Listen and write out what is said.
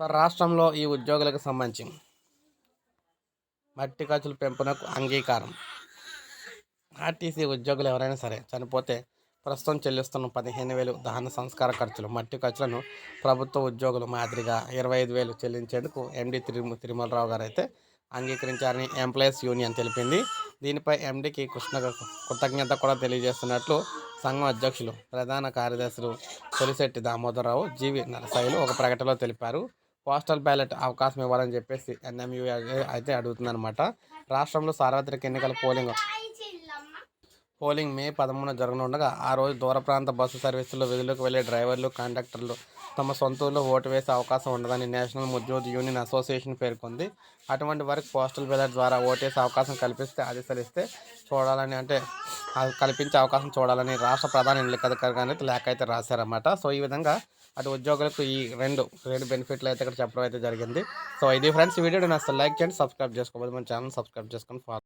Sir రాష్ట్రంలో ఈ ఉద్యోగులకు సంబంధించి మట్టి ఖర్చుల పెంపునకు అంగీకారం. ఆర్టీసీ ఉద్యోగులు ఎవరైనా సరే చనిపోతే ప్రస్తుతం చెల్లిస్తున్న పదిహేను వేలు దహన సంస్కార ఖర్చులు మట్టి ఖర్చులను ప్రభుత్వ ఉద్యోగులు మాదిరిగా ఇరవై ఐదు వేలు చెల్లించేందుకు ఎండి తిరుమ తిరుమలరావు గారు అయితే అంగీకరించారని ఎంప్లాయీస్ యూనియన్ తెలిపింది. దీనిపై ఎండికి కృష్ణ కృతజ్ఞత కూడా తెలియజేస్తున్నట్లు సంఘం అధ్యక్షులు ప్రధాన కార్యదర్శులు తొలిశెట్టి దామోదరరావు జీవి నరసాయిలు ఒక ప్రకటనలో తెలిపారు. పోస్టల్ బ్యాలెట్ అవకాశం ఇవ్వాలని చెప్పేసి ఎన్ఎంయూ అయితే అడుగుతుందన్నమాట. రాష్ట్రంలో సార్వత్రిక ఎన్నికల పోలింగ్ పోలింగ్ మే పదమూడున జరగనుండగా ఆ రోజు దూర ప్రాంత బస్సు సర్వీసులు విధులకు వెళ్ళే డ్రైవర్లు కండక్టర్లు తమ సొంత ఊళ్ళో ఓటు వేసే అవకాశం ఉండదని నేషనల్ ఉద్యోగ యూనియన్ అసోసియేషన్ పేర్కొంది. అటువంటి వారికి పోస్టల్ బ్యాలెట్ ద్వారా ఓటేసే అవకాశం కల్పిస్తే ఆదేశాలిస్తే చూడాలని అంటే కల్పించే అవకాశం చూడాలని రాష్ట్ర ప్రధాన ఎన్నికల అధికారి లేఖ అయితే రాశారన్నమాట. సో ఈ విధంగా అటు ఉద్యోగులకు ఈ రెండు రెండు బెనిఫిట్లు అయితే ఇక్కడ చెప్పడం అయితే జరిగింది. సో ఇది ఫ్రెండ్స్ వీడియో నేను అసలు లైక్ చేయండి సబ్స్క్రైబ్ చేసుకోవాలి మన ఛానల్ సబ్స్క్రైబ్ చేసుకొని ఫాలో